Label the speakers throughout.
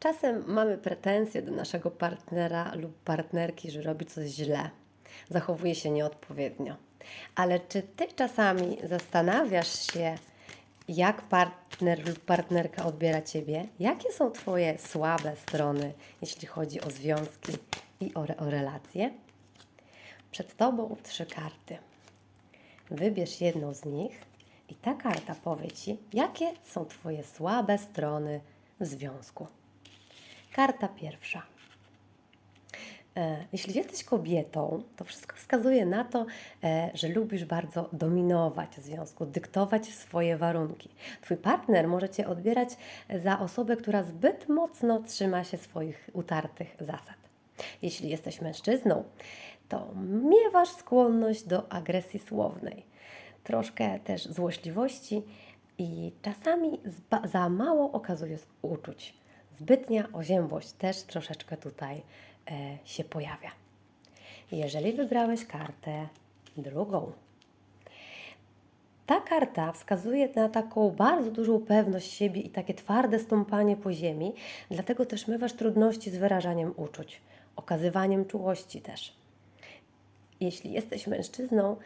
Speaker 1: Czasem mamy pretensje do naszego partnera lub partnerki, że robi coś źle, zachowuje się nieodpowiednio. Ale czy ty czasami zastanawiasz się, jak partner lub partnerka odbiera ciebie? Jakie są twoje słabe strony, jeśli chodzi o związki i o, re- o relacje? Przed tobą trzy karty. Wybierz jedną z nich i ta karta powie ci, jakie są twoje słabe strony w związku. Karta pierwsza. E, Jeśli jesteś kobietą, to wszystko wskazuje na to, e, że lubisz bardzo dominować w związku, dyktować swoje warunki. Twój partner może cię odbierać za osobę, która zbyt mocno trzyma się swoich utartych zasad. Jeśli jesteś mężczyzną, to miewasz skłonność do agresji słownej, troszkę też złośliwości i czasami za mało okazujesz uczuć. Zbytnia oziębłość też troszeczkę tutaj e, się pojawia. Jeżeli wybrałeś kartę drugą, ta karta wskazuje na taką bardzo dużą pewność siebie i takie twarde stąpanie po ziemi, dlatego też mywasz trudności z wyrażaniem uczuć, okazywaniem czułości też. Jeśli jesteś mężczyzną,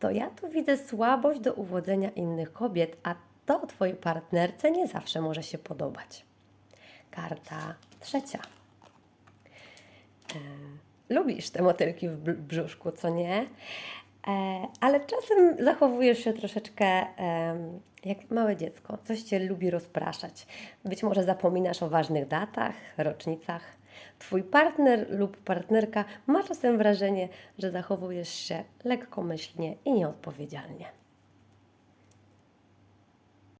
Speaker 1: to ja tu widzę słabość do uwodzenia innych kobiet, a to Twojej partnerce nie zawsze może się podobać. Karta trzecia. E, lubisz te motylki w br- brzuszku, co nie? E, ale czasem zachowujesz się troszeczkę jak małe dziecko. Coś cię lubi rozpraszać. Być może zapominasz o ważnych datach, rocznicach. Twój partner lub partnerka ma czasem wrażenie, że zachowujesz się lekkomyślnie i nieodpowiedzialnie.